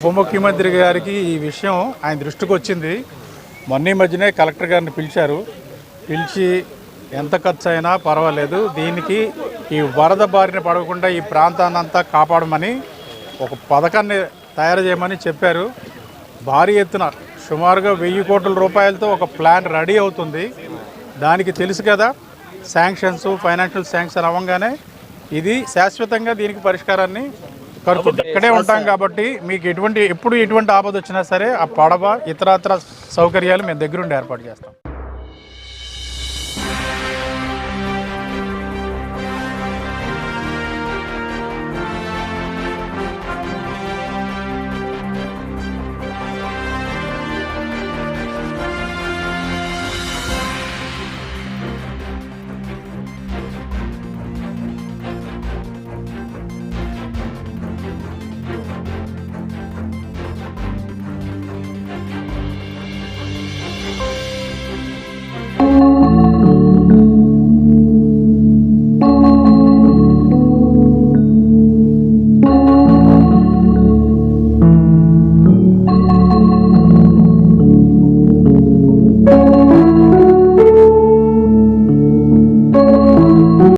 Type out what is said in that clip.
ఉప ముఖ్యమంత్రి గారికి ఈ విషయం ఆయన దృష్టికి వచ్చింది. మొన్న మధ్యనే కలెక్టర్ గారిని పిలిచారు. పిలిచి ఎంత ఖర్చు అయినా పర్వాలేదు. దీనికి ఈ వరద బారిన పడకుండా ఈ ప్రాంతాన్ని అంతా కాపాడమని ఒక పథకాన్ని తయారు చేయమని చెప్పారు. భారీ ఎత్తున సుమారుగా వెయ్యి కోట్ల రూపాయలతో ఒక ప్లాన్ రెడీ అవుతుంది. దానికి తెలుసు కదా శాంక్షన్స్ ఫైనాన్షియల్ శాంక్షన్ అవ్వగానే ఇది శాశ్వతంగా దీనికి పరిష్కారాన్ని కడుతుంది ఇక్కడే ఉంటాం కాబట్టి మీకు ఎటువంటి ఎప్పుడు ఎటువంటి ఆపద వచ్చినా సరే ఆ పడవ ఇతరత్ర సౌకర్యాలు మేము దగ్గరుండి ఏర్పాటు చేస్తాం.